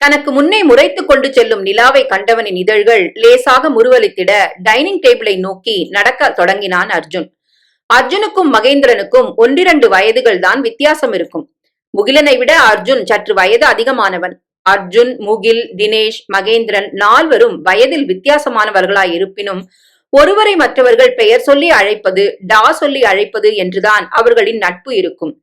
தனக்கு முன்னே முறைத்துக் கொண்டு செல்லும் நிலாவை கண்டவனின் இதழ்கள் லேசாக முறுவலித்திட டைனிங் டேபிளை நோக்கி நடக்க தொடங்கினான் அர்ஜுன். அர்ஜுனுக்கும் மகேந்திரனுக்கும் ஒன்றிரண்டு வயதுகள் தான் வித்தியாசம் இருக்கும். முகிலனை விட அர்ஜுன் சற்று வயது அதிகமானவன். அர்ஜுன் முகில் தினேஷ் மகேந்திரன் நால்வரும் வயதில் வித்தியாசமானவர்களாய் இருப்பினும் ஒருவரை மற்றவர்கள் பெயர் சொல்லி அழைப்பது டா சொல்லி அழைப்பது என்றுதான் அவர்களின் நட்பு இருக்கும்.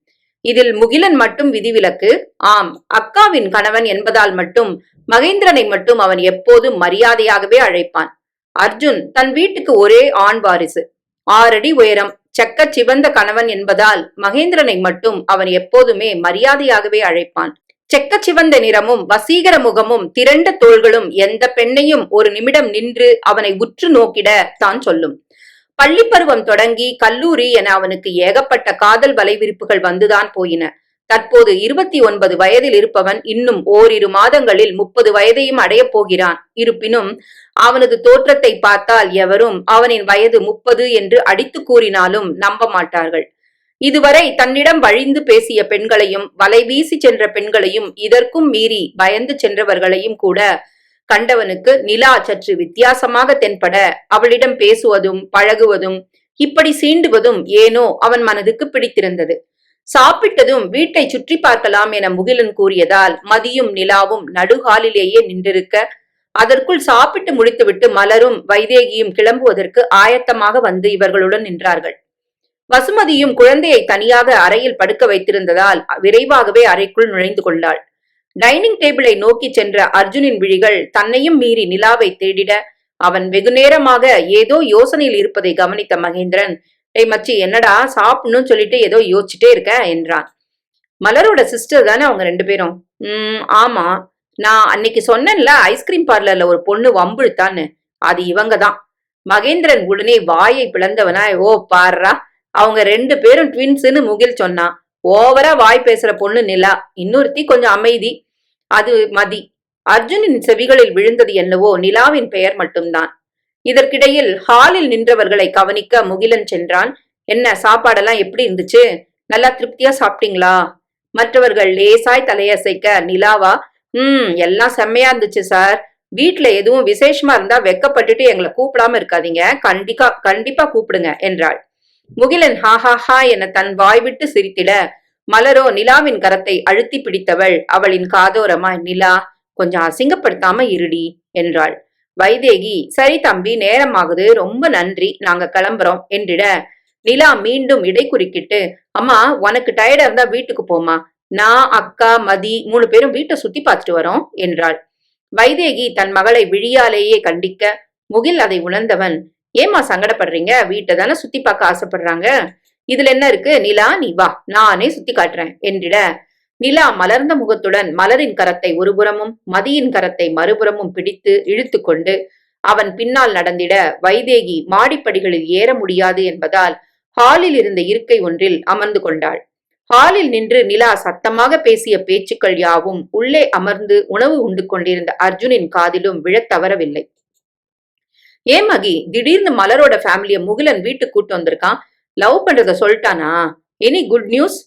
இதில் முகிலன் மட்டும் விதிவிலக்கு. ஆம் அக்காவின் கணவன் என்பதால் மட்டும் மகேந்திரனை மட்டும் அவன் எப்போதும் மரியாதையாகவே அழைப்பான். அர்ஜுன் தன் வீட்டுக்கு ஒரே ஆண் வாரிசு. ஆறடி உயரம். செக்க சிவந்த கணவன் என்பதால் மகேந்திரனை மட்டும் அவன் எப்போதுமே மரியாதையாகவே அழைப்பான். செக்க சிவந்த நிறமும் வசீகர முகமும் திரண்ட தோள்களும் எந்த பெண்ணையும் ஒரு நிமிடம் நின்று அவனை உற்று நோக்கிட தான் சொல்லும். பள்ளி பருவம் தொடங்கி கல்லூரி என அவனுக்கு ஏகப்பட்ட காதல் வலைவிரிப்புகள் வந்துதான் போயின. தற்போது இருபத்தி ஒன்பது வயதில் இருப்பவன் இன்னும் ஓரிரு மாதங்களில் முப்பது வயதையும் அடையப் போகிறான். இருப்பினும் அவனது தோற்றத்தை பார்த்தால் எவரும் அவனின் வயது முப்பது என்று அடித்து கூறினாலும் நம்ப மாட்டார்கள். இதுவரை தன்னிடம் வழிந்து பேசிய பெண்களையும் வலை வீசி சென்ற பெண்களையும் இதற்கும் மீறி பயந்து சென்றவர்களையும் கூட கண்டவனுக்கு நிலா சற்று வித்தியாசமாக தென்பட அவளிடம் பேசுவதும் பழகுவதும் இப்படி சீண்டுவதும் ஏனோ அவன் மனதுக்கு பிடித்திருந்தது. சாப்பிட்டதும் வீட்டை சுற்றி பார்க்கலாம் என முகிலன் கூறியதால் மதியும் நிலாவும் நடுகாலிலேயே நின்றிருக்க அதற்குள் சாப்பிட்டு முடித்துவிட்டு மலரும் வைதேகியும் கிளம்புவதற்கு ஆயத்தமாக வந்து இவர்களுடன் நின்றார்கள். வசுமதியும் குழந்தையை தனியாக அறையில் படுக்க வைத்திருந்ததால் விரைவாகவே அறைக்குள் நுழைந்து கொண்டாள். டைனிங் டேபிளை நோக்கி சென்ற அர்ஜுனின் விழிகள் தன்னையும் மீறி நிலாவை தேடிட அவன் வெகு நேரமாக ஏதோ யோசனையில் இருப்பதை கவனித்த மகேந்திரன் டேய் மச்சி என்னடா சாப்பிடணும்னு சொல்லிட்டு ஏதோ யோசிச்சுட்டே இருக்க? என்றான். மலரோட சிஸ்டர் தானே அவங்க ரெண்டு பேரும். உம் ஆமா. நான் அன்னைக்கு சொன்னேன்ல ஐஸ்கிரீம் பார்லர்ல ஒரு பொண்ணு வம்புழுத்தான்னு. அது இவங்க தான். மகேந்திரன் உடனே வாயை பிளந்தவனா ஓ பாருடா அவங்க ரெண்டு பேரும் ட்வின்ஸ்னு முகில் சொன்னான். ஓவரா வாய் பேசுற பொண்ணு நிலா. இன்னொருத்தி கொஞ்சம் அமைதி. அது மதி. அர்ஜுனின் செவிகளில் விழுந்தது என்னவோ நிலாவின் பெயர் மட்டும்தான். இதற்கிடையில் ஹாலில் நின்றவர்களை கவனிக்க முகிலன் சென்றான். என்ன சாப்பாடெல்லாம் எப்படி இருந்துச்சு? நல்லா திருப்தியா சாப்பிட்டீங்களா? மற்றவர்கள் லேசாய் தலையசைக்க நிலாவா ம் எல்லாம் செம்மையா இருந்துச்சு சார். வீட்ல எதுவும் விசேஷமா இருந்தா வெக்கப்பட்டுட்டு எங்களை கூப்பிடாம இருக்காதீங்க. கண்டிப்பா கண்டிப்பா கூப்பிடுங்க என்றாள். முகிலன் ஹா ஹா ஹா என தன் வாய் விட்டு சிரித்திட மலரோ நிலாவின் கரத்தை அழுத்தி பிடித்தவள். அவளின் காதோரமாய் நிலா கொஞ்சம் அசிங்கப்படுத்தாம இருடி என்றாள். வைதேகி சரி தம்பி நேரமாகுது. ரொம்ப நன்றி. நாங்க கிளம்புறோம் என்றிட நிலா மீண்டும் இடை குறுக்கிட்டு அம்மா உனக்கு டயர்டா இருந்தா வீட்டுக்கு போமா நான் அக்கா மதி மூணு பேரும் வீட்டை சுத்தி பார்த்துட்டு வரோம் என்றாள். வைதேகி தன் மகளை விழியாலேயே கண்டிக்க முகில் அதை உணர்ந்தவன் ஏமா சங்கடப்படுறீங்க? வீட்டை தானே சுத்தி பார்க்க ஆசைப்படுறாங்க? இதுல என்ன இருக்கு? நிலா நீ வா நானே சுத்தி காட்டுறேன் என்றிட. நிலா மலர்ந்த முகத்துடன் மலரின் கரத்தை ஒருபுறமும் மதியின் கரத்தை மறுபுறமும் பிடித்து இழுத்து கொண்டு அவன் பின்னால் நடந்திட வைதேகி மாடிப்படிகளில் ஏற முடியாது என்பதால் ஹாலில் இருந்த இருக்கை ஒன்றில் அமர்ந்து கொண்டாள். ஹாலில் நின்று நிலா சத்தமாக பேசிய பேச்சுக்கள் யாவும் உள்ளே அமர்ந்து உணவு உண்டு கொண்டிருந்த அர்ஜுனின் காதிலும் விழத் தவறவில்லை. ஏன் மகி திடீர்னு மலரோட ஃபேமிலிய முகிலன் வீட்டுக்கு கூட்டு வந்திருக்கான்? லவ் பண்றத சொல்லிட்டானா? எனி குட் நியூஸ்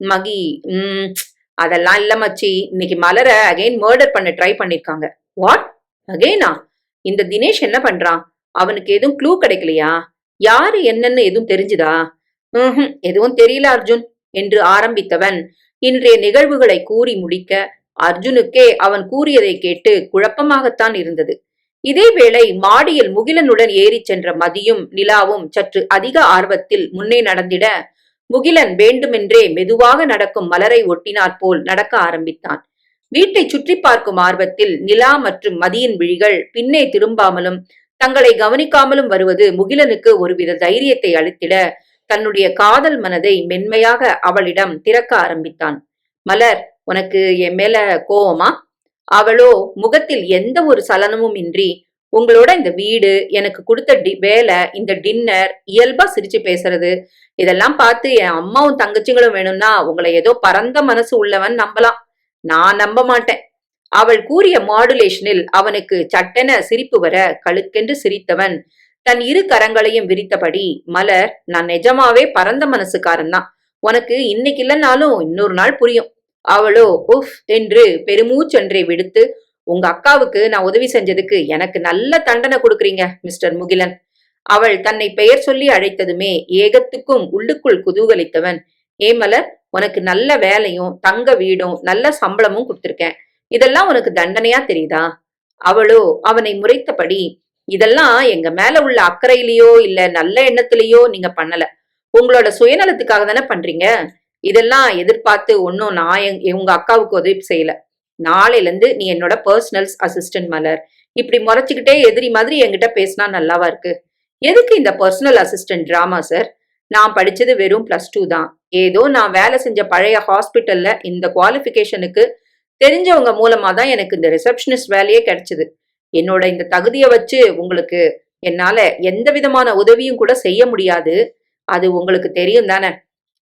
மகி உம் அதெல்லாம் இல்ல மச்சி. இன்னைக்கு மலரை அகைன் மர்டர் பண்ண ட்ரை பண்ணிருக்காங்க. வாட் அகைனா இந்த தினேஷ் என்ன பண்றான்? அவனுக்கு எதுவும் க்ளூ கிடைக்கலையா? யாரு என்னன்னு எதுவும் தெரிஞ்சுதா? ம் எதுவும் தெரியல அர்ஜுன் என்று ஆரம்பித்தவன். இன்றைய நிகழ்வுகளை கூறி முடிக்க அர்ஜுனுக்கே அவன் கூறியதை கேட்டு குழப்பமாகத்தான் இருந்தது. இதேவேளை மாடியில் முகிலனுடன் ஏறிச் சென்ற மதியும் நிலாவும் சற்று அதிக ஆர்வத்தில் முன்னே நடந்திட முகிலன் வேண்டுமென்றே மெதுவாக நடக்கும் மலரை ஒட்டினாற் போல் நடக்க ஆரம்பித்தான். வீட்டை சுற்றி பார்க்கும் ஆர்வத்தில் நிலா மற்றும் மதியின் விழிகள் பின்னே திரும்பாமலும் தங்களை கவனிக்காமலும் வருவது முகிலனுக்கு ஒருவித தைரியத்தை அளித்திட தன்னுடைய காதல் மனதை மென்மையாக அவளிடம் திறக்க ஆரம்பித்தான். மலர் உனக்கு என் மேல கோவமா? அவளோ முகத்தில் எந்த ஒரு சலனமும் இன்றி உங்களோட இந்த வீடு எனக்கு கொடுத்த டி வேலை இந்த டின்னர் இயல்பா சிரிச்சு பேசுறது. இதெல்லாம் பார்த்து என் அம்மாவும் தங்கச்சிங்களும் வேணும்னா உங்களை ஏதோ பரந்த மனசு உள்ளவன் நம்பலாம். நான் நம்ப மாட்டேன். அவள் கூறிய மாடுலேஷனில் அவனுக்கு சட்டென சிரிப்பு வர கழுக்கென்று சிரித்தவன். தன் இரு கரங்களையும் விரித்தபடி மலர் நான் நிஜமாவே பரந்த மனசுக்காரன் தான். உனக்கு இன்னைக்கு இல்லைனாலும் இன்னொரு நாள் புரியும். அவளோ உஃப் என்று பெருமூச்சொன்றை விடுத்து உங்க அக்காவுக்கு நான் உதவி செஞ்சதுக்கு எனக்கு நல்ல தண்டனை கொடுக்குறீங்க மிஸ்டர் முகிலன். அவள் தன்னை பெயர் சொல்லி அழைத்ததுமே ஏகத்துக்கும் உள்ளுக்குள் குதூகலித்தவன் ஏமலர் உனக்கு நல்ல வேலையும் தங்க வீடும் நல்ல சம்பளமும் கொடுத்திருக்கேன். இதெல்லாம் உனக்கு தண்டனையா தெரியுதா? அவளோ அவனை முறைத்தபடி இதெல்லாம் எங்க மேல உள்ள அக்கறையிலயோ இல்ல நல்ல எண்ணத்திலேயோ நீங்க பண்ணல. உங்களோட சுயநலத்துக்காக தானே பண்றீங்க? இதெல்லாம் எதிர்பார்த்து ஒன்றும் நான் எங்- உங்க அக்காவுக்கு உதவி செய்யல. நாளையிலேருந்து நீ என்னோட பர்சனல் அசிஸ்டன்ட் மலர். இப்படி முறைச்சிக்கிட்டே எதிரி மாதிரி என்கிட்ட பேசினா நல்லாவா இருக்கு? எதுக்கு இந்த பர்சனல் அசிஸ்டன்ட் ட்ராமா சார் நான் படிச்சது வெறும் பிளஸ் டூ தான். ஏதோ நான் வேலை செஞ்ச பழைய ஹாஸ்பிட்டல்ல இந்த குவாலிஃபிகேஷனுக்கு தெரிஞ்சவங்க மூலமா தான் எனக்கு இந்த ரிசப்ஷனிஸ்ட் வேலையே கிடைச்சது. என்னோட இந்த தகுதியை வச்சு உங்களுக்கு என்னால எந்த விதமான உதவியும் கூட செய்ய முடியாது. அது உங்களுக்கு தெரியும் தானே?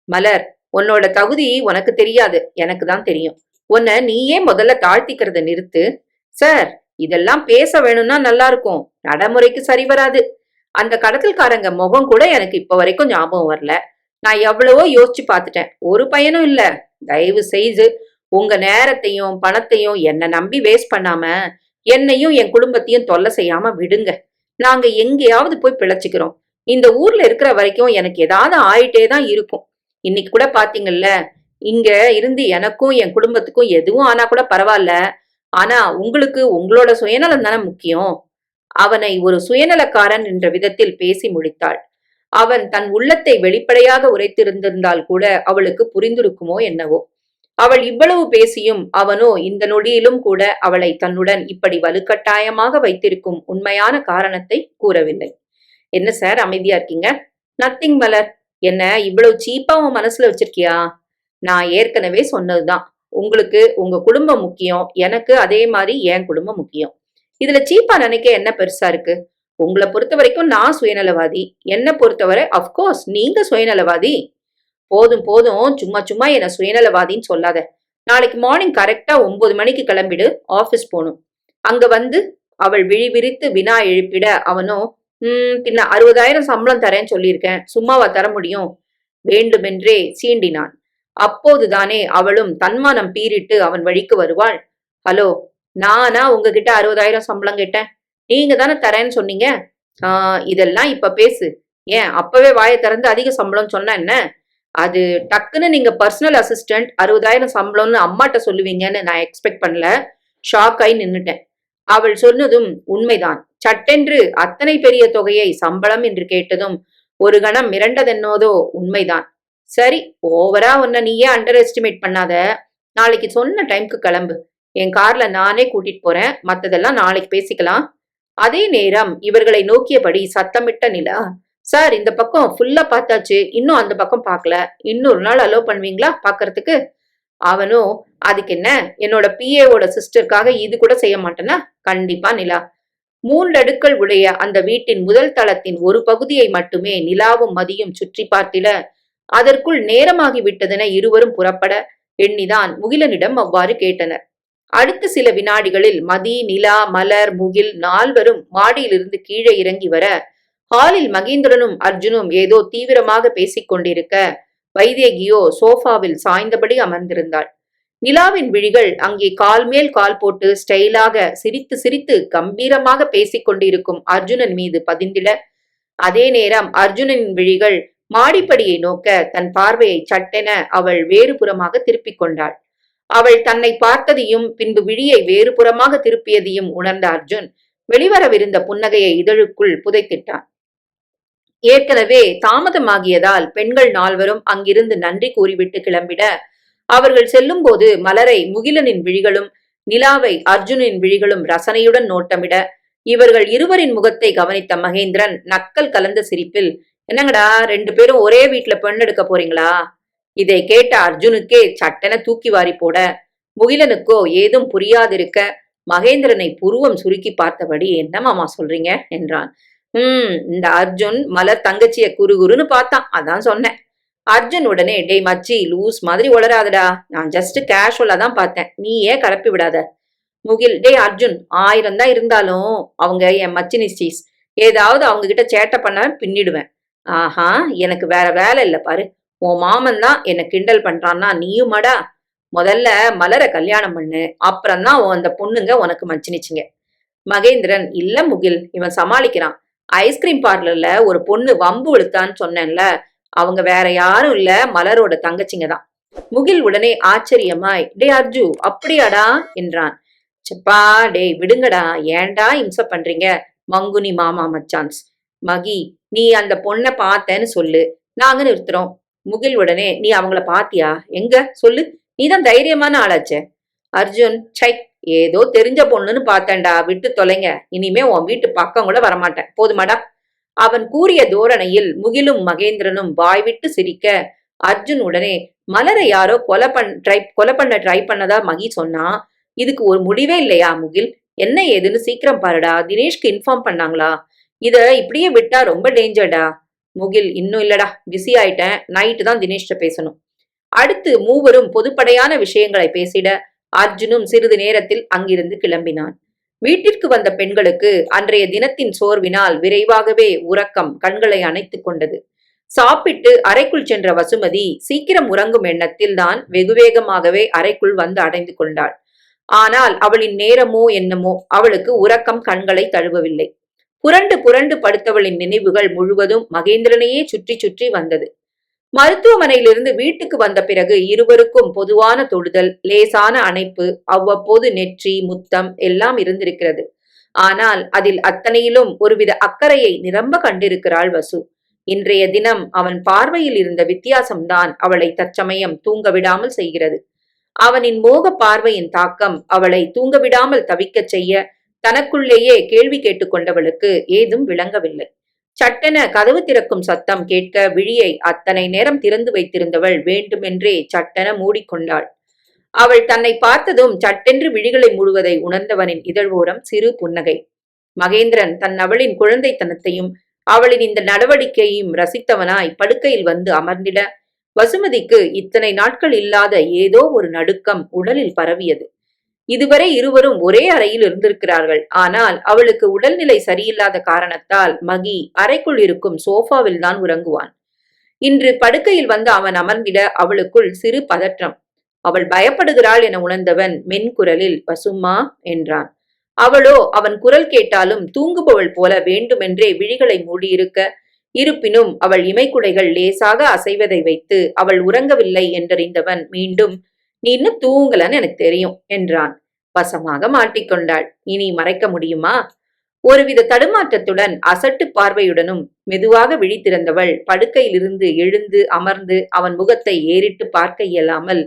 மலர் உன்னோட தகுதி உனக்கு தெரியாது எனக்கு தான் தெரியும். உன்னை நீயே முதல்ல தாழ்த்திக்கிறத நிறுத்து. சார் இதெல்லாம் பேச வேணும்னா நல்லா இருக்கும். நடைமுறைக்கு சரி வராது. அந்த கடத்தல்காரங்க முகம் கூட எனக்கு இப்ப வரைக்கும் ஞாபகம் வரல. நான் எவ்வளவோ யோசிச்சு பார்த்துட்டேன். ஒரு பையனும் இல்ல. தயவு செய்து உங்க நேரத்தையும் பணத்தையும் என்னை நம்பி வேஸ்ட் பண்ணாம என்னையும் என் குடும்பத்தையும் தொல்லை செய்யாம விடுங்க. நாங்க எங்கேயாவது போய் பிழைச்சிக்கிறோம். இந்த ஊர்ல இருக்கிற வரைக்கும் எனக்கு ஏதாவது ஆயிட்டே தான் இருக்கும். இன்னைக்கு கூட பாத்தீங்கல்ல இங்க இருந்து எனக்கும் என் குடும்பத்துக்கும் எதுவும் ஆனா கூட பரவாயில்ல. ஆனா உங்களுக்கு உங்களோட சுயநலம் தானே முக்கியம். அவனை ஒரு சுயநலக்காரன் என்ற விதத்தில் பேசி முடித்தாள். அவன் தன் உள்ளத்தை வெளிப்படையாக உரைத்திருந்திருந்தால் கூட அவளுக்கு புரிந்திருக்குமோ என்னவோ. அவள் இவ்வளவு பேசியும் அவனோ இந்த நொடியிலும் கூட அவளை தன்னுடன் இப்படி வலுக்கட்டாயமாக வைத்திருக்கும் உண்மையான காரணத்தை கூறவில்லை. என்ன சார் அமைதியா இருக்கீங்க? நத்திங் மலர். என்ன இவ்வளவு சீப்பா உன் மனசுல வச்சிருக்கியா? நான் ஏற்கனவே சொன்னதுதான். உங்களுக்கு உங்க குடும்பம் முக்கியம் எனக்கு அதே மாதிரி என் குடும்பம் முக்கியம். இதுல சீப்பா நினைக்க என்ன பெருசா இருக்கு? உங்களை பொறுத்த வரைக்கும் நான் சுயநலவாதி. என்னை பொறுத்தவரை அஃப்கோர்ஸ் நீங்க சுயநலவாதி. போதும் போதும். சும்மா சும்மா என்ன சுயநலவாதின்னு சொல்லாத. நாளைக்கு மார்னிங் கரெக்டா ஒன்பது மணிக்கு கிளம்பிடு ஆபீஸ் போகணும். அங்க வந்து அவள் விழி விரித்து வினா எழுப்பிட அவனோ ம் பின்ன அறுபதாயிரம் சம்பளம் தரேன்னு சொல்லியிருக்கேன். சும்மாவா தர முடியும்? வேண்டுமென்றே சீண்டினான். அப்போதுதானே அவளும் தன்மானம் பீறிட்டு அவன் வழிக்கு வருவாள். ஹலோ நானா உங்ககிட்ட அறுபதாயிரம் சம்பளம் கேட்டேன். நீங்க தானே தரேன்னு சொன்னீங்க? ஆஹ் இதெல்லாம் இப்ப பேசு. ஏன் அப்பவே வாயை திறந்து அதிக சம்பளம் சொன்ன என்ன? அது டக்குன்னு நீங்க பர்சனல் அசிஸ்டன்ட் அறுபதாயிரம் சம்பளம்னு அம்மாட்ட சொல்லுவீங்கன்னு நான் எக்ஸ்பெக்ட் பண்ணல. ஷாக் ஆகி நின்னுட்டேன். அவள் சொன்னதும் உண்மைதான். சட்டென்று அத்தனை பெரிய தொகையை சம்பளம் என்று கேட்டதும் ஒரு கணம் மிரண்டதென்னோதோ உண்மைதான். சரி ஓவரா உன்னை நீயே அண்டர் எஸ்டிமேட் பண்ணாத. நாளைக்கு சொன்ன டைம்க்கு கிளம்பு. என் கார்ல நானே கூட்டிட்டு போறேன். மத்ததெல்லாம் நாளைக்கு பேசிக்கலாம். அதே நேரம் இவர்களை நோக்கியபடி சத்தமிட்ட நிலா சார் இந்த பக்கம் ஃபுல்லா பார்த்தாச்சு. இன்னும் அந்த பக்கம் பார்க்கல. இன்னொரு நாள் அலோவ் பண்ணுவீங்களா பாக்குறதுக்கு அவனும் அதுக்கு என்ன? என்னோட பிஏவோட சிஸ்டருக்காக இது கூட செய்ய மாட்டேனா? கண்டிப்பா நிலா. மூன்றடுக்கள் உடைய அந்த வீட்டின் முதல் தளத்தின் ஒரு பகுதியை மட்டுமே நிலாவும் மதியும் சுற்றி பார்த்திட அதற்குள் நேரமாகி விட்டதென இருவரும் புறப்பட எண்ணிதான் முகிலனிடம் அவ்வாறு கேட்டனர். அடுத்த சில வினாடிகளில் மதி நிலா மலர் முகில் நால்வரும் மாடியிலிருந்து கீழே இறங்கி வர ஹாலில் மகேந்திரனும் அர்ஜுனும் ஏதோ தீவிரமாக பேசிக் கொண்டிருக்க வைதேகியோ சோஃபாவில் சாய்ந்தபடி அமர்ந்திருந்தாள். நிலாவின் விழிகள் அங்கே கால் மேல் கால் போட்டு ஸ்டைலாக சிரித்து சிரித்து கம்பீரமாக பேசிக் கொண்டிருக்கும் அர்ஜுனன் மீது பதிந்திட. அதே நேரம் அர்ஜுனனின் விழிகள் மாடிப்படியை நோக்க தன் பார்வையை சட்டென அவள் வேறுபுறமாக திருப்பிக் கொண்டாள். அவள் தன்னை பார்த்ததையும் பின்பு விழியை வேறுபுறமாக திருப்பியதையும் உணர்ந்த அர்ஜுன் வெளிவரவிருந்த புன்னகையை இதழுக்குள் புதைத்திட்டான். ஏற்கனவே தாமதமாகியதால் பெண்கள் நால்வரும் அங்கிருந்து நன்றி கூறிவிட்டு கிளம்பிட அவர்கள் செல்லும்போது மலரை முகிலனின் விழிகளும் நிலாவை அர்ஜுனின் விழிகளும் ரசனையுடன் நோட்டமிட இவர்கள் இருவரின் முகத்தை கவனித்த மகேந்திரன் நக்கல் கலந்த சிரிப்பில் என்னங்கடா ரெண்டு பேரும் ஒரே வீட்ல பெண் எடுக்க போறீங்களா? இதை கேட்ட அர்ஜுனுக்கே சட்டென தூக்கி வாரி போட முகிலனுக்கோ ஏதும் புரியாதிருக்க மகேந்திரனை புருவம் சுருக்கி பார்த்தபடி என்ன மாமா சொல்றீங்க? என்றான். ஹம் இந்த அர்ஜுன் மலர் தங்கச்சிய குறுகுறுன்னு பார்த்தான் அதான் சொன்னேன். அர்ஜுன் உடனே டேய் மச்சி லூஸ் மாதிரி உளராதடா நான் ஜஸ்ட் கேஷுவலா தான் பார்த்தேன். நீ ஏன் கலப்பி விடாத. முகில் டேய் அர்ஜுன் ஆயிரம் தான் இருந்தாலும் அவங்க என் மச்சி நிச்சீஸ் ஏதாவது அவங்க கிட்ட சேட்டை பண்ண பின்னிடுவேன். ஆஹா எனக்கு வேற வேலை இல்லை பாரு. உன் மாமன் தான் என்னை கிண்டல் பண்றான்னா நீயும் மடா. முதல்ல மலரை கல்யாணம் பண்ணு. அப்புறம் தான் அந்த பொண்ணுங்க உனக்கு மச்சினிச்சுங்க. மகேந்திரன் இல்ல முகில் இவன் சமாளிக்கிறான். ஐஸ்கிரீம் பார்லர்ல ஒரு பொண்ணு வம்பு இழுத்தான்னு சொன்னேன்ல. அவங்க வேற யாரும் இல்ல மலரோட தங்கச்சிங்க தான். முகில் உடனே ஆச்சரியமாய் டே அர்ஜு அப்படியாடா? என்றான். சப்பா டேய் விடுங்கடா. ஏன்டா இம்ச பண்றீங்க? மங்குனி மாமா மச்சான்ஸ் மகி நீ அந்த பொண்ணை பார்த்தேன்னு சொல்லு. நாங்க நிறுத்துறோம். முகில் உடனே நீ அவங்கள பாத்தியா? எங்க? சொல்லு. நீதான் தைரியமான ஆளாச்சே. அர்ஜுன் சை ஏதோ தெரிஞ்ச பொண்ணுன்னு பார்த்தேன்டா. விட்டு தொலைங்க. இனிமே உன் வீட்டு பக்கம் கூட வரமாட்டேன். போதுமாடா. அவன் கூறிய தோரணையில் முகிலும் மகேந்திரனும் வாய்விட்டு சிரிக்க அர்ஜுன் உடனே மலரை யாரோ கொலை பண் ட்ரை கொலை பண்ண ட்ரை பண்ணதா? மகி சொன்னா இதுக்கு ஒரு முடிவே இல்லையா முகில்? என்ன ஏதுன்னு சீக்கிரம் பாருடா தினேஷ்க்கு இன்ஃபார்ம் பண்ணாங்களா? இத இப்படியே விட்டா ரொம்ப டேஞ்சர்டா முகில் இன்னும் இல்லடா பிஸி ஆயிட்டேன் நைட்டு தான் தினேஷ்ட பேசணும். அடுத்து மூவரும் பொதுப்படையான விஷயங்களை பேசிட அர்ஜுனும் சிறிது நேரத்தில் அங்கிருந்து கிளம்பினான். வீட்டிற்கு வந்த பெண்களுக்கு அன்றைய தினத்தின் சோர்வினால் விரைவாகவே உறக்கம் கண்களை அணைத்துக் கொண்டது. சாப்பிட்டு அறைக்குள் சென்ற வசுமதி சீக்கிரம் உறங்கும் எண்ணத்தில் தான் வெகுவேகமாகவே அறைக்குள் வந்து அடைந்து கொண்டாள். ஆனால் அவளின் நேரமோ என்னமோ அவளுக்கு உறக்கம் கண்களை தழுவவில்லை. புரண்டு புரண்டு படுத்தவளின் நினைவுகள் முழுவதும் மகேந்திரனையே சுற்றி சுற்றி வந்தது. மருத்துவமனையிலிருந்து வீட்டுக்கு வந்த பிறகு இருவருக்கும் பொதுவான தொடுதல் லேசான அணைப்பு அவ்வப்போது நெற்றி முத்தம் எல்லாம் இருந்திருக்கிறது. ஆனால் அதில் அத்தனையிலும் ஒருவித அக்கறையை நிரம்ப கண்டிருக்கிறாள் வசு. இன்றைய தினம் அவன் பார்வையில் இருந்த வித்தியாசம்தான் அவளை தற்சமயம் தூங்க விடாமல் செய்கிறது. அவனின் மோக பார்வையின் தாக்கம் அவளை தூங்க விடாமல் தவிக்கச் செய்ய தனக்குள்ளேயே கேள்வி கேட்டுக்கொண்டவளுக்கு ஏதும் விளங்கவில்லை. சட்டென கதவு திறக்கும் சத்தம் கேட்க விழியை அத்தனை நேரம் திறந்து வைத்திருந்தவள் வேண்டுமென்றே சட்டென மூடிக்கொண்டாள். அவள் தன்னை பார்த்ததும் சட்டென்று விழிகளை மூடுவதை உணர்ந்தவனின் இதழ்வோரம் சிறு புன்னகை. மகேந்திரன் தன் அவளின் குழந்தைத்தனத்தையும் அவளின் இந்த நடவடிக்கையையும் ரசித்தவனாய் படுக்கையில் வந்து அமர்ந்திட வசுமதிக்கு இத்தனை நாட்கள் இல்லாத ஏதோ ஒரு நடுக்கம் உடலில் பரவியது. இதுவரை இருவரும் ஒரே அறையில் இருந்திருக்கிறார்கள். ஆனால் அவளுக்கு உடல்நிலை சரியில்லாத காரணத்தால் மகி அறைக்குள் இருக்கும் சோஃபாவில் தான் உறங்குவான். இன்று படுக்கையில் வந்து அவன் அமர்ந்திட அவளுக்குள் சிறு பதற்றம். அவள் பயப்படுகிறாள் என உணர்ந்தவன் மென்குரலில் வசும்மா என்றான். அவளோ அவன் குரல் கேட்டாலும் தூங்குபவள் போல வேண்டுமென்றே விழிகளை மூடியிருக்க இருப்பினும் அவள் இமைக்குடைகள் லேசாக அசைவதை வைத்து அவள் உறங்கவில்லை என்றறிந்தவன் மீண்டும் நீ இன்னும் தூங்கலன்னு எனக்கு தெரியும் என்றான். வசமாக மாட்டிக்கொண்டாள். இனி மறைக்க முடியுமா? ஒருவித தடுமாற்றத்துடன் அசட்டு பார்வையுடனும் மெதுவாக விழித்திருந்தவள் படுக்கையிலிருந்து எழுந்து அமர்ந்து அவன் முகத்தை ஏறிட்டு பார்க்க இயலாமல்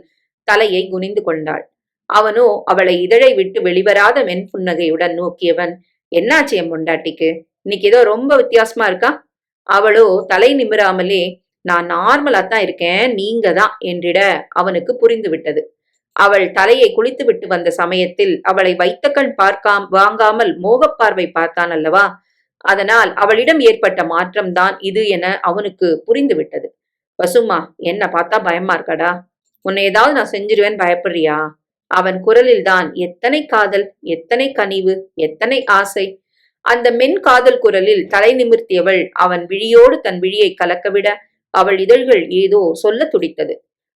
தலையை குனிந்து கொண்டாள். அவனோ அவளை இதழை விட்டு வெளிவராத மென்புன்னகையுடன் நோக்கியவன் என்னாச்சு என் பொண்டாட்டிக்கு? இன்னைக்கு ஏதோ ரொம்ப வித்தியாசமா இருக்கா? அவளோ தலை நிமிராமலே நான் நார்மலா தான் இருக்கேன் நீங்க தான் என்றிட அவனுக்கு புரிந்து விட்டது. அவள் தலையை குளித்து விட்டு வந்த சமயத்தில் அவளை வைத்த கண் பார்க்காம் வாங்காமல் மோகப்பார்வை பார்த்தான் அல்லவா? அதனால் அவளிடம் ஏற்பட்ட மாற்றம்தான் இது என அவனுக்கு புரிந்து விட்டது. வசுமா என்ன பார்த்தா பயமா இருக்காடா? உன்னை ஏதாவது நான் செஞ்சிருவேன் பயப்படுறியா? அவன் குரலில் தான் எத்தனை காதல் எத்தனை கனிவு எத்தனை ஆசை. அந்த மென் காதல் குரலில் தலை நிமிர்த்தியவள் அவன் விழியோடு தன் விழியை கலக்கவிட அவள் இதழ்கள் ஏதோ சொல்ல துடித்தது.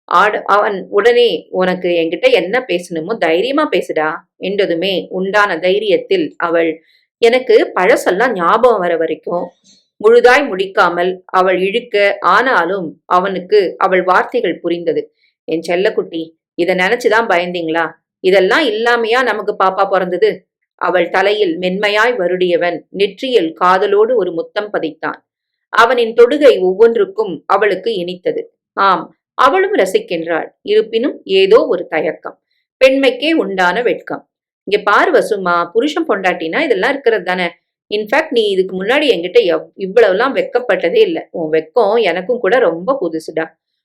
ஆடு அவன் உடனே உனக்கு என்கிட்ட என்ன பேசணுமோ தைரியமா பேசுடா என்றதுமே உண்டான தைரியத்தில் அவள் எனக்கு பழசெல்லாம் ஞாபகம் வர வரைக்கும் முழுதாய் முடிக்காமல் அவள் இழுக்க ஆனாலும் அவனுக்கு அவள் வார்த்தைகள் புரிந்தது. என் செல்லக்குட்டி இதை நினைச்சுதான் பயந்தீங்களா? இதெல்லாம் இல்லாமையா நமக்கு பாப்பா பிறந்தது? அவள் தலையில் மென்மையாய் வருடியவன் நெற்றியில் காதலோடு ஒரு முத்தம் பதித்தான். அவனின் தொடுகை ஒவ்வொன்றுக்கும் அவளுக்கு இனித்தது. ஆம் அவளும் ரசிக்கின்றாள். இருப்பினும் ஏதோ ஒரு தயக்கம். பெண்மைக்கே உண்டான வெட்கம். இங்க பாரு வசுமா புருஷன் பொண்டாட்டினா இதெல்லாம் இருக்கிறது தானே? இன்ஃபேக்ட் நீ இதுக்கு முன்னாடி என்கிட்ட எவ் இவ்வளவுலாம் வெக்கப்பட்டதே இல்லை. உன் வெக்கம் எனக்கும் கூட ரொம்ப புதுசுடா.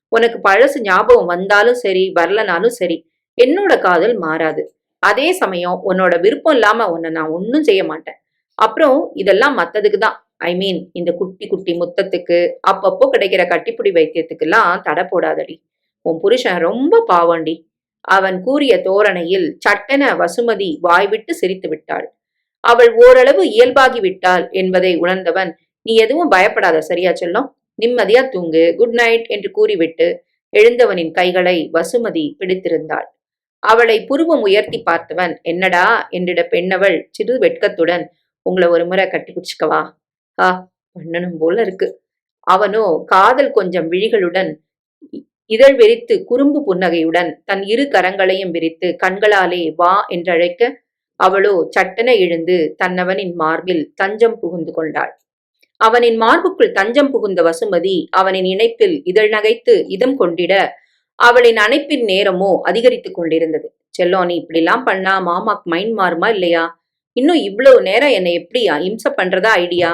உனக்கு பழசு ஞாபகம் வந்தாலும் சரி வரலனாலும் சரி என்னோட காதல் மாறாது. அதே சமயம் உன்னோட விருப்பம் இல்லாம உன்னை நான் ஒன்னும் செய்ய மாட்டேன். அப்புறம் இதெல்லாம் மத்ததுக்கு தான். ஐ மீன் இந்த குட்டி குட்டி முத்தத்துக்கு அப்பப்போ கிடைக்கிற கட்டிப்புடி வைத்தியத்துக்கெல்லாம் தடை போடாதடி. உன் புருஷன் ரொம்ப பாவண்டி. அவன் கூறிய தோரணையில் சட்டென வசுமதி வாய்விட்டு சிரித்து விட்டாள். அவள் ஓரளவு இயல்பாகி விட்டாள் என்பதை உணர்ந்தவன் நீ எதுவும் பயப்படாத சரியா சொல்லும்? நிம்மதியா தூங்கு. குட் நைட் என்று கூறிவிட்டு எழுந்தவனின் கைகளை வசுமதி பிடித்திருந்தாள். அவளை புருவம் உயர்த்தி பார்த்தவன் என்னடா? என்றிட பெண்ணவள் சிறு வெட்கத்துடன் உங்களை ஒரு முறை கட்டி பிடிச்சிக்கவா ஆ பண்ணணும் போல இருக்கு. அவனோ காதல் கொஞ்சம் விழிகளுடன் இதழ் விரித்து குறும்பு புன்னகையுடன் தன் இரு கரங்களையும் விரித்து கண்களாலே வா என்றழைக்க அவளோ சட்டென எழுந்து தன்னவனின் மார்பில் தஞ்சம் புகுந்து கொண்டாள். அவனின் மார்புக்குள் தஞ்சம் புகுந்த வசுமதி அவனின் இணைப்பில் இதழ் நகைத்து இதம் கொண்டிட அவளின் அணைப்பின் நேரமோ அதிகரித்துக் கொண்டிருந்தது. செல்லோ நீ இப்படிலாம் பண்ணா மாமாக்கு மைண்ட் மாறுமா இல்லையா? இன்னும் இவ்வளவு நேரம் என்னை எப்படி இம்ச பண்றதா ஐடியா?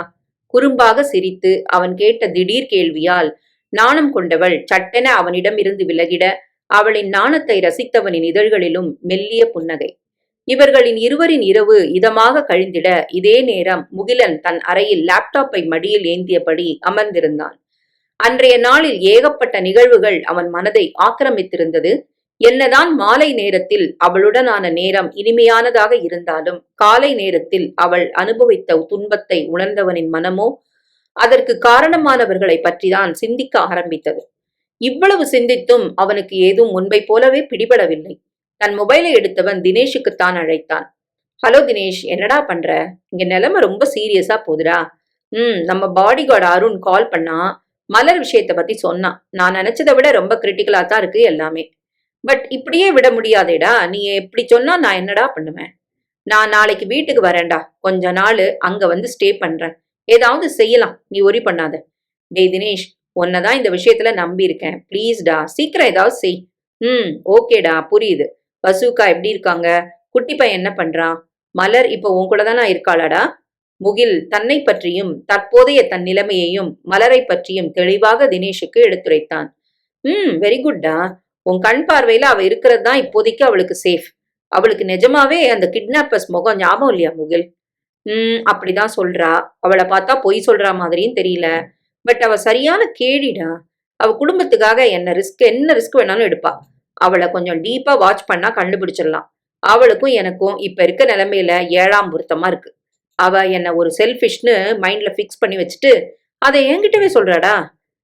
குறும்பாக சிரித்து அவன் கேட்ட திடீர் கேள்வியால் நாணம் கொண்டவள் சட்டென அவனிடம் இருந்து விலகிட அவளின் நாணத்தை ரசித்தவனின் இதழ்களிலும் மெல்லிய புன்னகை. இவர்களின் இருவரின் இரவு இதமாக கழிந்திட இதே நேரம் முகிலன் தன் அறையில் லேப்டாப்பை மடியில் ஏந்தியபடி அமர்ந்திருந்தான். அன்றைய நாளில் ஏகப்பட்ட நிகழ்வுகள் அவன் மனதை ஆக்கிரமித்திருந்தது. என்னதான் மாலை நேரத்தில் அவளுடனான நேரம் இனிமையானதாக இருந்தாலும் காலை நேரத்தில் அவள் அனுபவித்த துன்பத்தை உணர்ந்தவனின் மனமோ அதற்கு காரணமானவர்களை பற்றிதான் சிந்திக்க ஆரம்பித்தது. இவ்வளவு சிந்தித்தும் அவனுக்கு ஏதும் முன்பை போலவே பிடிபடவில்லை. தன் மொபைலை எடுத்தவன் தினேஷுக்குத்தான் அழைத்தான். ஹலோ தினேஷ் என்னடா பண்ற? இங்க நிலைமை ரொம்ப சீரியஸா போகுதுடா. ம் நம்ம பாடி கார்டு அருண் கால் பண்ணா மலர் விஷயத்தை பத்தி சொன்னான். நான் நினைச்சதை விட ரொம்ப கிரிட்டிக்கலா தான் இருக்கு எல்லாமே. பட் இப்படியே விட முடியாதேடா. நீ எப்படி சொன்னா நான் என்னடா பண்ணுவேன்? நான் நாளைக்கு வீட்டுக்கு வரேன்டா. கொஞ்ச நாள் அங்க வந்து ஸ்டே பண்றேன். ஏதாவது செய்யலாம். நீ ஒரி பண்ணாத. டேய் தினேஷ் உன்னதான் இந்த விஷயத்துல நம்பி இருக்கேன் ப்ளீஸ்டா சீக்கிரம் ஏதாவது செய். ம் ஓகேடா புரியுது. வசூக்கா எப்படி இருக்காங்க? குட்டி பையன் என்ன பண்றான்? மலர் இப்போ உன் கூட தானே இருக்காளாடா? முகில் தன்னை பற்றியும் தற்போதைய தன் நிலைமையையும் மலரை பற்றியும் தெளிவாக தினேஷுக்கு எடுத்துரைத்தான். ம் வெரி குட்டா உன் கண் பார்வையில அவ இருக்கிறது தான் இப்போதைக்கு அவளுக்கு சேஃப் அவளுக்கு நிஜமாவே அந்த கிட்னாப்பர்ஸ் முகம் ஞாபகம் இல்லையா முகில்? ம் அப்படிதான் சொல்றா. அவளை பார்த்தா பொய் சொல்றா மாதிரியும் தெரியல. பட் அவ சரியான கேடிடா. அவ குடும்பத்துக்காக என்ன ரிஸ்க் என்ன ரிஸ்க் வேணாலும் எடுப்பா. அவளை கொஞ்சம் டீப்பா வாட்ச் பண்ணா கண்டுபிடிச்சிடலாம். அவளுக்கும் எனக்கும் இப்ப இருக்க நிலைமையில ஏழாம் பொருத்தமா இருக்கு. அவ என்ன ஒரு செல்ஃபிஷ்னு மைண்ட்ல ஃபிக்ஸ் பண்ணி வச்சுட்டு அதை என்கிட்டவே சொல்றாடா?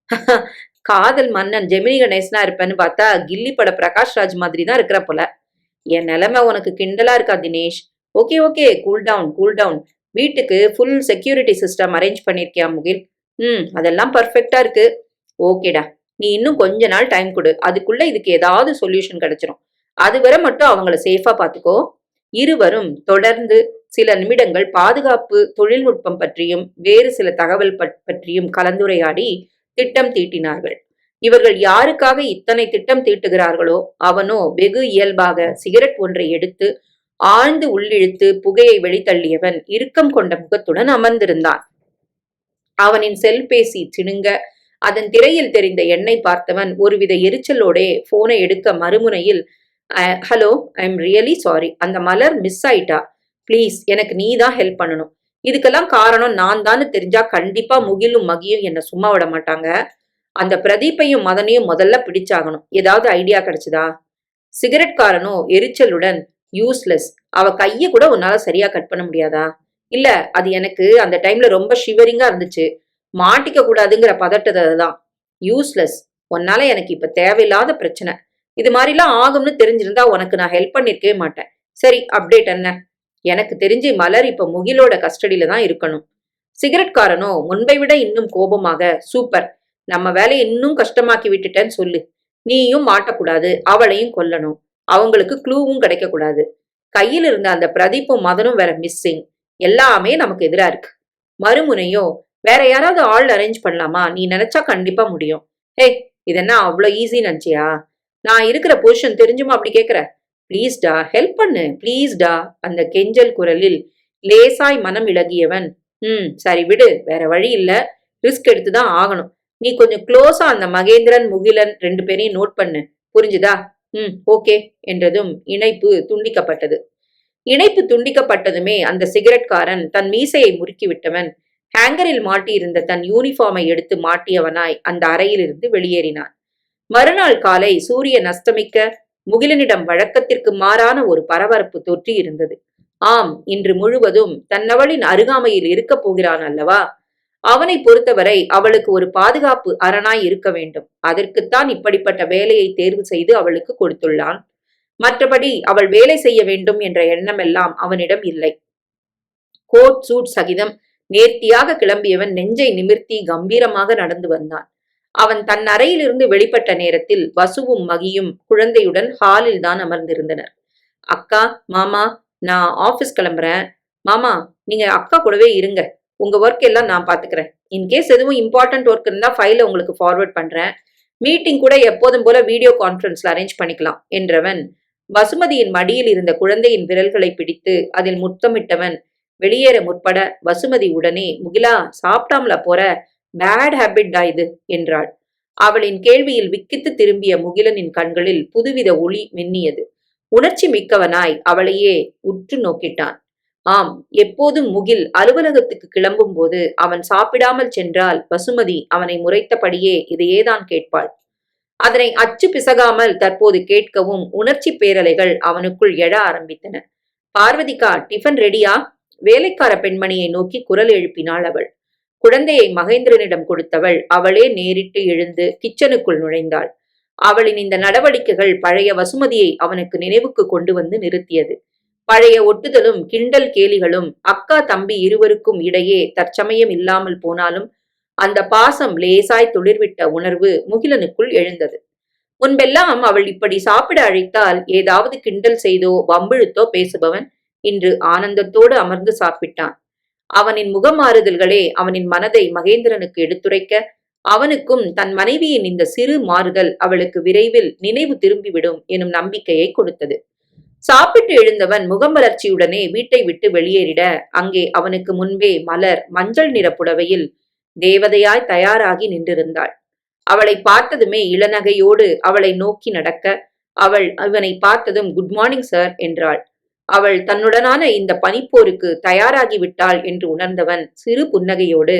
காதல் மன்னன் ஜெமினி கணேசனா இருப்பேன்னு பார்த்தா கில்லி பட பிரகாஷ் ராஜ் மாதிரி தான் இருக்கிற போல. என் நிலைமை உனக்கு கிண்டலா இருக்கா Dinesh? Okay okay cool down cool down வீட்டுக்கு ஃபுல் செக்யூரிட்டி சிஸ்டம் அரேஞ்ச் பண்ணிருக்கியா முகில்? ம் அதெல்லாம் பர்ஃபெக்டா இருக்கு. ஓகேடா நீ இன்னும் கொஞ்ச நாள் டைம் கொடு. அதுக்குள்ள இதுக்கு ஏதாவது சொல்யூஷன் கிடைச்சிரும். அதுவரை மட்டும் அவங்கள சேஃபா பாத்துக்கோ. இருவரும் தொடர்ந்து சில நிமிடங்கள் பாதுகாப்பு தொழில்நுட்பம் பற்றியும் வேறு சில தகவல் பற்றியும் கலந்துரையாடி திட்டம் தீட்டினார்கள். இவர்கள் யாருக்காக இத்தனை திட்டம் தீட்டுகிறார்களோ அவனோ வெகு இயல்பாக சிகரெட் ஒன்றை எடுத்து ஆழ்ந்து உள்ளிழுத்து புகையை வெளித்தள்ளியவன் இறுக்கம் கொண்ட முகத்துடன் அமர்ந்திருந்தான். அவனின் செல்பேசி சிணுங்க அதன் திரையில் தெரிந்த எண்ணை பார்த்தவன் ஒருவித எரிச்சலோடே போனை எடுக்க மறுமுனையில் hello I am really sorry அந்த மலர் மிஸ் ஆயிட்டா? ப்ளீஸ் எனக்கு நீ தான் ஹெல்ப் பண்ணணும். இதுக்கெல்லாம் காரணம் நான் தான் தெரிஞ்சா கண்டிப்பா முகிலும் மகியும் என்ன சும்மா விட மாட்டாங்க. அந்த பிரதீப்பையும் மதனையும் முதல்ல பிடிச்சாகணும். ஏதாவது ஐடியா கிடைச்சதா? சிகரெட்காரனோ எரிச்சலுடன் யூஸ்லெஸ் அவ கைய கூட உன்னால சரியா கட் பண்ண முடியாதா? இல்ல அது எனக்கு அந்த டைம்ல ரொம்ப ஷிவரிங்கா இருந்துச்சு. மாட்டிக்க கூடாதுங்கிற பதட்டத்தை தான். யூஸ்லெஸ் உன்னால எனக்கு இப்ப தேவையில்லாத பிரச்சனை. இது மாதிரிலாம் ஆகும்னு தெரிஞ்சிருந்தா உனக்கு நான் ஹெல்ப் பண்ணிருக்கவே மாட்டேன். சரி அப்டேட் என்ன? எனக்கு தெரிஞ்சு மலர் இப்ப முகிலோட கஸ்டடியில தான் இருக்கணும். சிகரெட்காரனோ முன்பை விட இன்னும் கோபமாக சூப்பர் நம்ம வேலையை இன்னும் கஷ்டமாக்கி விட்டுட்டேன்னு சொல்லு. நீயும் மாட்டக்கூடாது அவளையும் கொல்லணும். அவங்களுக்கு க்ளூவும் கிடைக்கக்கூடாது. கையில் இருந்த அந்த பிரதீப்பும் மதனும் வேற மிஸ்ஸிங் எல்லாமே நமக்கு எதிரா இருக்கு. மறுமுனையோ வேற யாராவது ஆள் அரேஞ்ச் பண்ணலாமா? நீ நினைச்சா கண்டிப்பா முடியும். ஏய் இதென்ன அவ்வளோ ஈஸி நினச்சியா? நான் இருக்கிற பொசிஷன் தெரிஞ்சுமா அப்படி கேட்குற ப்ளீஸ்டா ஹெல்ப் பண்ணு. ப்ளீஸ்டா அந்த கெஞ்சல் குரலில் லேசாய் மனம் இழகியவன் ம் சரி விடு வேற வழி இல்ல. ரிஸ்க் எடுத்து தான் ஆகணும். நீ கொஞ்சம் க்ளோஸா அந்த மகேந்திரன் முகிலன் ரெண்டு பேரையும் நோட் பண்ணு. புரிஞ்சுதா? ம் ஓகே என்றதும் இணைப்பு துண்டிக்கப்பட்டது. இணைப்பு துண்டிக்கப்பட்டதுமே அந்த சிகரெட்காரன் தன் மீசையை முறுக்கிவிட்டவன். ஹேங்கரில் மாட்டியிருந்த தன் யூனிஃபார்மை எடுத்து மாட்டியவனாய் அந்த அறையிலிருந்து வெளியேறினான். மறுநாள் காலை சூரியன் அஸ்தமிக்க முகிலனிடம் வழக்கத்திற்கு மாறான ஒரு பரபரப்பு தொற்றி இருந்தது ஆம் இன்று முழுவதும் தன்னவளின் அருகாமையில் இருக்கப் போகிறான் அல்லவா? அவனை பொறுத்தவரை அவளுக்கு ஒரு பாதுகாப்பு அரணாய் இருக்க வேண்டும். அதற்குத்தான் இப்படிப்பட்ட வேலையை தேர்வு செய்து அவளுக்கு கொடுத்துள்ளான். மற்றபடி அவள் வேலை செய்ய வேண்டும் என்ற எண்ணமெல்லாம் அவனிடம் இல்லை. கோட் சூட் சகிதம் நேர்த்தியாக கிளம்பியவன் நெஞ்சை நிமிர்த்தி கம்பீரமாக நடந்து வந்தான். அவன் தன் அறையிலிருந்து வெளிப்பட்ட நேரத்தில் வசுவும் மகியும் குழந்தையுடன் ஹாலில் தான் அமர்ந்திருந்தனர். அக்கா மாமா நான் ஆஃபீஸ் கிளம்புறேன். மாமா நீங்க அக்கா கூடவே இருங்க. உங்க ஒர்க் எல்லாம் நான் பாத்துக்கிறேன். இன்கேஸ் எதுவும் இம்பார்ட்டன்ட் ஒர்க் இருந்தா ஃபைலை உங்களுக்கு ஃபார்வர்ட் பண்றேன். மீட்டிங் கூட எப்போதும் போல வீடியோ கான்ஃபரன்ஸ்ல அரேஞ்ச் பண்ணிக்கலாம் என்றவன் வசுமதியின் மடியில் இருந்த குழந்தையின் விரல்களை பிடித்து அதில் முத்தமிட்டவன் வெளியேற முற்பட வசுமதி உடனே முகிலா சாப்பிடாமல போற? பேட் ஹேபிட்டா இது என்றாள். அவளின் கேள்வியில் விக்கித்து திரும்பிய முகிலனின் கண்களில் புதுவித ஒளி மின்னியது. உணர்ச்சி மிக்கவனாய் அவளையே உற்று நோக்கிட்டான். ஆம் எப்போதும் முகில் அலுவலகத்துக்கு கிளம்பும் போது அவன் சாப்பிடாமல் சென்றால் பசுமதி அவனை முறைத்தபடியே இதையேதான் கேட்பாள். அதனை அச்சு பிசகாமல் தற்போது கேட்கவும் உணர்ச்சி பேரலைகள் அவனுக்குள் எழ ஆரம்பித்தன. பார்வதிகா டிஃபன் ரெடியா? வேலைக்கார பெண்மணியை நோக்கி குரல் எழுப்பினாள் அவள். குழந்தையை மகேந்திரனிடம் கொடுத்தவள் அவளே நேரிட்டு எழுந்து கிச்சனுக்குள் நுழைந்தாள். அவளின் இந்த நடவடிக்கைகள் பழைய வசுமதியை அவனுக்கு நினைவுக்கு கொண்டு வந்து நிறுத்தியது. பழைய ஒட்டுதலும் கிண்டல் கேலிகளும் அக்கா தம்பி இருவருக்கும் இடையே தற்சமயம் இல்லாமல் போனாலும் அந்த பாசம் லேசாய் துளிர்விட்ட உணர்வு முகிலனுக்குள் எழுந்தது. முன்பெல்லாம் அவள் இப்படி சாப்பிட அழைத்தால் ஏதாவது கிண்டல் செய்தோ வம்பிழுத்தோ பேசுபவன் இன்று ஆனந்தத்தோடு அமர்ந்து சாப்பிட்டான். அவனின் முகமாறுதல்களே அவனின் மனதை மகேந்திரனுக்கு எடுத்துரைக்க அவனுக்கும் தன் மனைவியின் இந்த சிறு மாறுதல் அவளுக்கு விரைவில் நினைவு திரும்பிவிடும் எனும் நம்பிக்கையை கொடுத்தது. சாப்பிட்டு எழுந்தவன் முகமலர்ச்சியுடனே வீட்டை விட்டு வெளியேறிட அங்கே அவனுக்கு முன்பே மலர் மஞ்சள் நிற புடவையில் தேவதையாய் தயாராகி நின்றிருந்தாள். அவளை பார்த்ததுமே இளநகையோடு அவளை நோக்கி நடக்க அவள் அவனை பார்த்ததும் குட் மார்னிங் சார் என்றாள். அவள் தன்னுடனான இந்த பனிப்போருக்கு தயாராகிவிட்டாள் என்று உணர்ந்தவன் சிறு புன்னகையோடு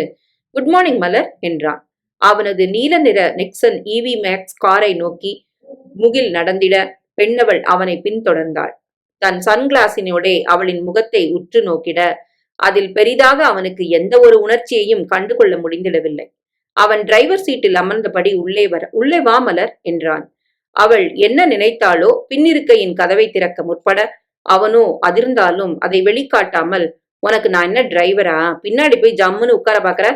குட் மார்னிங் மலர் என்றான். அவனது நீல நிற நெக்சன் இவி மேக்ஸ் காரை நோக்கி முகில் நடந்திட பெண்ணவள் அவனை பின்தொடர்ந்தாள். தன் சன்கிளாஸினோடே அவளின் முகத்தை உற்று நோக்கிட அதில் பெரிதாக அவனுக்கு எந்த ஒரு உணர்ச்சியையும் கண்டுகொள்ள முடிந்திடவில்லை. அவன் டிரைவர் சீட்டில் அமர்ந்தபடி உள்ளே வர உள்ளே வா மலர் என்றான். அவள் என்ன நினைத்தாளோ பின்னிருக்கையின் கதவை திறக்க முற்பட அவனோ அதிர்ந்தாலும் அதை வெளிக்காட்டாமல் உனக்கு நான் என்ன டிரைவரா பின்னாடி போய் ஜம்முன்னு உட்கார பாக்குற?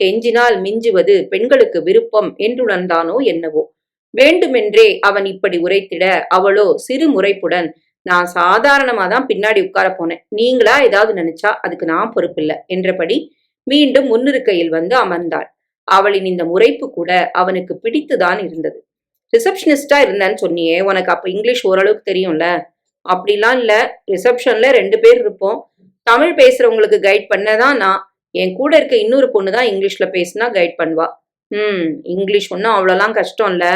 கெஞ்சினால் மிஞ்சுவது பெண்களுக்கு விருப்பம் என்றுணர்ந்தானோ என்னவோ? வேண்டுமென்றே அவன் இப்படி உரைத்திட அவளோ சிறு முறைப்புடன் நான் சாதாரணமா தான் பின்னாடி உட்கார போனேன். நீங்களா ஏதாவது நினைச்சா அதுக்கு நான் பொறுப்பில்லை என்றபடி மீண்டும் முன்னிருக்கையில் வந்து அமர்ந்தாள். அவளின் இந்த முறைப்பு கூட அவனுக்கு பிடித்துதான் இருந்தது. ரிசப்ஷனிஸ்டா இருந்தேன்னு சொன்னியே உனக்கு அப்ப இங்கிலீஷ் ஓரளவுக்கு தெரியும்ல? அப்படிலாம் இல்ல. ரிசப்ஷன்ல ரெண்டு பேர் இருப்போம். தமிழ் பேசுறவங்களுக்கு கைட் பண்ணதான் நான். என் கூட இருக்க இன்னொரு பொண்ணு தான் இங்கிலீஷ்ல பேசினா கைட் பண்ணுவா. ம் இங்கிலீஷ் ஒன்றும் அவ்வளோலாம் கஷ்டம் இல்ல.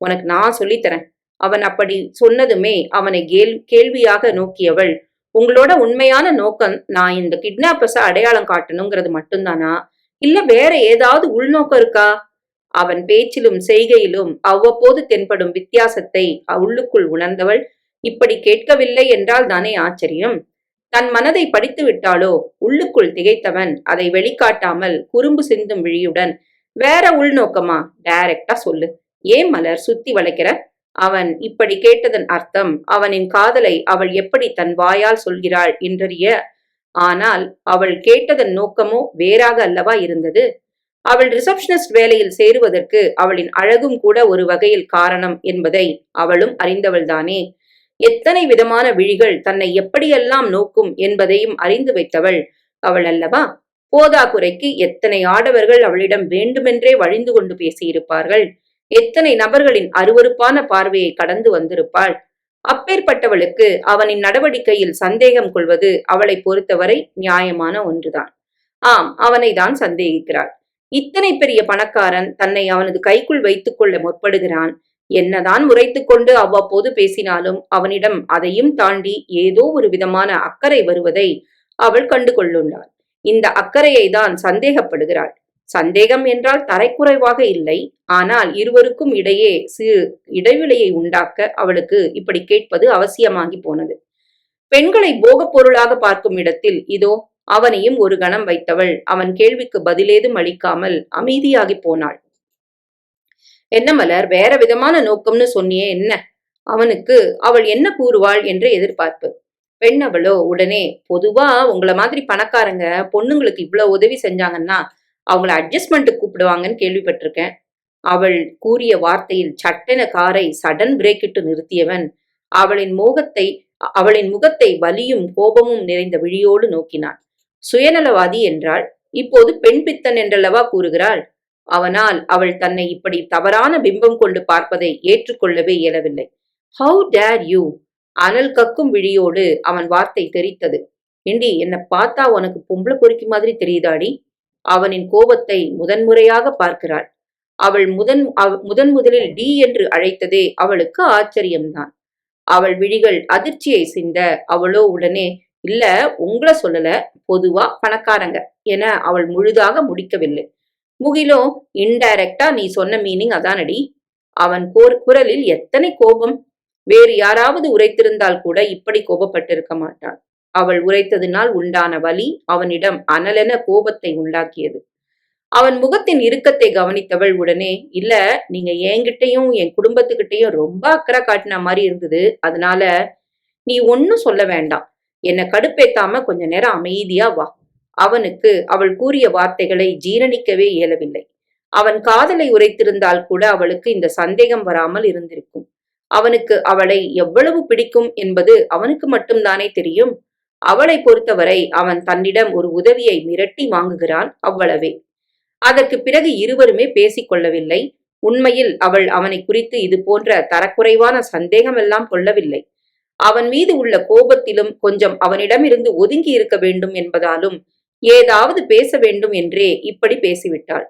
உனக்கு நான் சொல்லித்தரேன் அவன் அப்படி சொன்னதுமே அவனை கேள் கேள்வியாக நோக்கியவள். உங்களோட உண்மையான நோக்கம் நான் இந்த கிட்னாப்பர்ஸை அடையாளம் காட்டணுங்கிறது மட்டும்தானா? இல்ல வேற ஏதாவது உள்நோக்கம் இருக்கா? அவன் பேச்சிலும் செய்கையிலும் அவ்வப்போது தென்படும் வித்தியாசத்தை உள்ளுக்குள் உணர்ந்தவள் இப்படி கேட்கவில்லை என்றால் தானே ஆச்சரியம்? தன் மனதை படித்து விட்டாலோ? உள்ளுக்குள் திகைத்தவன் அதை வெளிக்காட்டாமல் குறும்பு சிந்தும் விழியுடன் வேற உள்நோக்கமா டைரக்டா சொல்லு. ஏன் மலர்? சுத்தி வளைக்கிற? அவன் இப்படி கேட்டதன் அர்த்தம் அவனின் காதலை அவள் எப்படி தன் வாயால் சொல்கிறாள் என்றறிய ஆனால் அவள் கேட்டதன் நோக்கமோ வேறாக அல்லவா இருந்தது? அவள் ரிசப்ஷனிஸ்ட் வேலையில் சேருவதற்கு அவளின் அழகும் கூட ஒரு வகையில் காரணம் என்பதை அவளும் அறிந்தவள்தானே? எத்தனை விதமான விழிகள் தன்னை எப்படியெல்லாம் நோக்கும் என்பதையும் அறிந்து வைத்தவள் அவள் அல்லவா? போதாக்குறைக்கு எத்தனை ஆடவர்கள் அவளிடம் வேண்டுமென்றே வழிந்து கொண்டு பேசியிருப்பார்கள்? எத்தனை நபர்களின் அருவருப்பான பார்வையை கடந்து வந்திருப்பாள்? அப்பேற்பட்டவளுக்கு அவனின் நடவடிக்கையில் சந்தேகம் கொள்வது அவளை பொறுத்தவரை நியாயமான ஒன்றுதான். ஆம் அவனை தான் சந்தேகிக்கிறாள். இத்தனை பெரிய பணக்காரன் தன்னை அவனது கைக்குள் வைத்துக் கொள்ள முற்படுகிறான். என்னதான் உரைத்துக் கொண்டு அவ்வப்போது பேசினாலும் அவனிடம் அதையும் தாண்டி ஏதோ ஒரு விதமான அக்கறை வருவதை அவள் கண்டு கொள்ளுண்டாள் இந்த அக்கறையை தான் சந்தேகப்படுகிறாள். சந்தேகம் என்றால் தரைக்குறைவாக இல்லை. ஆனால் இருவருக்கும் இடையே சிறு இடைவெளியை உண்டாக்க அவளுக்கு இப்படி கேட்பது அவசியமாகி போனது. பெண்களை போகப் பொருளாக பார்க்கும் இடத்தில் இதோ அவனையும் ஒரு கணம் வைத்தவள் அவன் கேள்விக்கு பதிலேதும் அளிக்காமல் அமைதியாகி போனாள். என்ன மலர்? வேற விதமான நோக்கம்னு சொன்னியே என்ன? அவனுக்கு அவள் என்ன கூறுவாள்? என்று எதிர்பார்ப்பு. பெண் அவளோ? உடனே பொதுவா உங்கள மாதிரி பணக்காரங்க பொண்ணுங்களுக்கு இவ்வளவு உதவி செஞ்சாங்கன்னா அவங்கள அட்ஜஸ்ட்மெண்ட்டுக்கு கூப்பிடுவாங்கன்னு கேள்விப்பட்டிருக்கேன். அவள் கூறிய வார்த்தையில் சட்டென காரை சடன் பிரேக்கிட்டு நிறுத்தியவன் அவளின் மோகத்தை அவளின் முகத்தை வலியும் கோபமும் நிறைந்த விழியோடு நோக்கினான் சுயநலவாதி என்றாள். இப்போது பெண் பித்தன் என்றல்லவா கூறுகிறாள்? அவனால் அவள் தன்னை இப்படி தவறான பிம்பம் கொண்டு பார்ப்பதை ஏற்றுக்கொள்ளவே இயலவில்லை. ஹவு டேர் யூ அனல் கக்கும் விழியோடு அவன் வார்த்தை தெரித்தது. இண்டி என்னை பார்த்தா உனக்கு பொம்பளை பொறுக்கி மாதிரி தெரியுதாடி? அவனின் கோபத்தை முதன்முறையாக பார்க்கிறாள். அவள் முதன் அவ- முதன் முதலில் டி என்று அழைத்ததே அவளுக்கு ஆச்சரியம்தான். அவள் விழிகள் அதிர்ச்சியை சிந்த அவளோ உடனே இல்ல உங்களை சொல்லல பொதுவா பணக்காரங்க என அவள் முழுதாக முடிக்கவில்லை. முகிலோ இன்டைரக்டா நீ சொன்ன மீனிங் அதானடி. அவன் கோர் குரலில் எத்தனை கோபம். வேறு யாராவது உரைத்திருந்தால் கூட இப்படி கோபப்பட்டிருக்க மாட்டான் அவள் உரைத்ததினால் உண்டான வலி அவனிடம் அனலென கோபத்தை உண்டாக்கியது. அவன் முகத்தின் இறுக்கத்தை கவனித்தவள் உடனே இல்ல நீங்க என்கிட்டயும் என் குடும்பத்துக்கிட்டையும் ரொம்ப அக்கறை காட்டின மாதிரி இருந்தது. அதனால நீ ஒன்னும் சொல்ல வேண்டாம். என்னை கடுப்பேத்தாம கொஞ்ச நேரம் அமைதியா வா. அவனுக்கு அவள் கூறிய வார்த்தைகளை ஜீரணிக்கவே இயலவில்லை. அவன் காதலை உரைத்திருந்தால் கூட அவளுக்கு இந்த சந்தேகம் வராமல் இருந்திருக்கும். அவனுக்கு அவளை எவ்வளவு பிடிக்கும் என்பது அவனுக்கு மட்டும்தானே தெரியும்? அவளை பொறுத்தவரை அவன் தன்னிடம் ஒரு உதவியை மிரட்டி வாங்குகிறான் அவ்வளவே. அதற்கு பிறகு இருவருமே பேசிக் கொள்ளவில்லை. உண்மையில் அவள் அவனை குறித்து இது போன்ற தரக்குறைவான சந்தேகமெல்லாம் கொள்ளவில்லை. அவன் மீது உள்ள கோபத்திலும் கொஞ்சம் அவனிடமிருந்து ஒதுங்கி இருக்க வேண்டும் என்பதாலும் ஏதாவது பேச வேண்டும் என்றே இப்படி பேசிவிட்டாள்.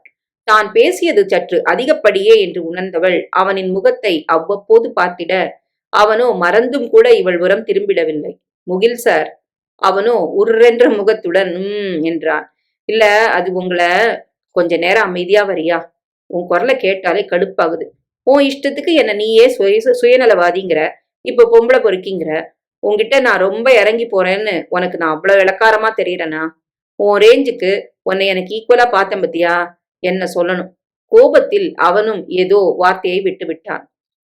தான் பேசியது சற்று அதிகப்படியே என்று உணர்ந்தவள் அவனின் முகத்தை அவ்வப்போது பார்த்திட அவனோ மறந்தும் கூட இவள் உரம் திரும்பிடவில்லை. முகில் சார். அவனோ உர்ரென்ற முகத்துடன் உம் என்றான். இல்ல அது உங்களை கொஞ்ச நேரம் அமைதியா வரியா? உன் குரலை கேட்டாலே கடுப்பாகுது. உன் இஷ்டத்துக்கு என்ன நீயே சுய சுயநலவாதிங்கிற. இப்ப பொம்பளை பொறுக்கிங்கிற. உன்கிட்ட நான் ரொம்ப இறங்கி போறேன்னு உனக்கு நான் அவ்வளவு இளக்காரமா தெரியறேனா? உன் ரேஞ்சுக்கு உன்னை எனக்கு ஈக்குவலா பார்த்தேன் பத்தியா? என்ன சொல்லணும்? கோபத்தில் அவனும் ஏதோ வார்த்தையை விட்டு விட்டான்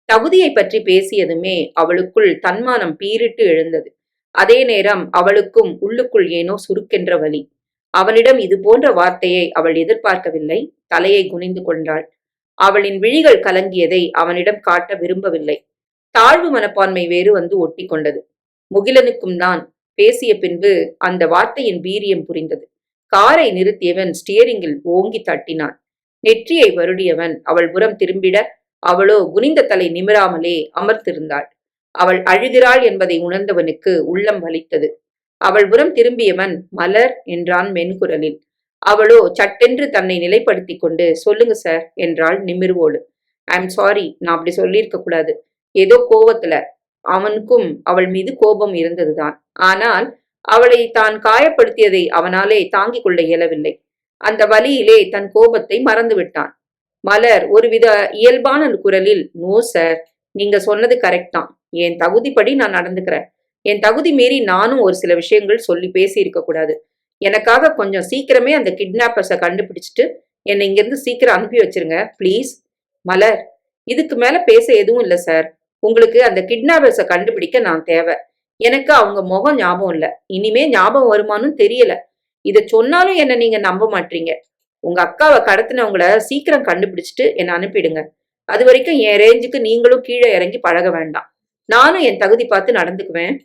தகுதியை பற்றி பேசியதுமே அவளுக்குள் தன்மானம் பீரிட்டு எழுந்தது. அதே நேரம் அவளுக்கும் உள்ளுக்குள் ஏனோ சுருக்கென்ற வழி அவனிடம் இது போன்ற வார்த்தையை அவள் எதிர்பார்க்கவில்லை. தலையை குனிந்து கொண்டாள். அவளின் விழிகள் கலங்கியதை அவனிடம் காட்ட விரும்பவில்லை. தாழ்வு மனப்பான்மை வேறு வந்து ஒட்டி கொண்டது முகிலனுக்கும் தான் பேசிய பின்பு அந்த வார்த்தையின் வீரியம் புரிந்தது. காரை நிறுத்தியவன் ஸ்டியரிங்கில் ஓங்கி தட்டினான். நெற்றியை வருடியவன் அவள் புறம் திரும்பிட அவளோ குனிந்த தலை நிமிராமலே அமர்த்திருந்தாள் அவள் அழுகிறாள் என்பதை உணர்ந்தவனுக்கு உள்ளம் வலித்தது. அவள் புறம் திரும்பியவன் மலர் என்றான் மென்குரலில். அவளோ சட்டென்று தன்னை நிலைப்படுத்திக் கொண்டு சொல்லுங்க சார் என்றாள் நிமிர்வோடு. ஐம் சாரி நான் அப்படி சொல்லியிருக்க கூடாது. ஏதோ கோவத்துல அவனுக்கும் அவள் மீது கோபம் இருந்ததுதான். ஆனால் அவளை தான் காயப்படுத்தியதை அவனாலே தாங்கிக் கொள்ள இயலவில்லை. அந்த வலியிலே தன் கோபத்தை மறந்து விட்டான் மலர் ஒருவித இயல்பான குரலில் நோ சார் நீங்க சொன்னது கரெக்ட் தான். என் தகுதிப்படி நான் நடந்துக்கிறேன். என் தகுதி மீறி நானும் ஒரு சில விஷயங்கள் சொல்லி பேசி இருக்க கூடாது. எனக்காக கொஞ்சம் சீக்கிரமே அந்த கிட்னாப்பர்ஸை கண்டுபிடிச்சிட்டு என்னை இங்கிருந்து சீக்கிரம் அனுப்பி வச்சிருங்க ப்ளீஸ் மலர் இதுக்கு மேல பேச எதுவும் இல்லை சார் உங்களுக்கு அந்த கிட்னாபர்ஸை கண்டுபிடிக்க நான் தேவை. எனக்கு அவங்க முகம் ஞாபகம் இல்ல. இனிமே ஞாபகம் வருமானும் தெரியல. இத சொன்னாலும் என்ன நீங்க நம்ப மாட்டீங்க. உங்க அக்காவை கடத்தினவங்கள சீக்கிரம் கண்டுபிடிச்சிட்டு என்னை அனுப்பிடுங்க. அது வரைக்கும் என் ரேஞ்சுக்கு நீங்களும் கீழே இறங்கி பழக வேண்டாம். நானும் என் தகுதி பார்த்து நடந்துக்குவேன்.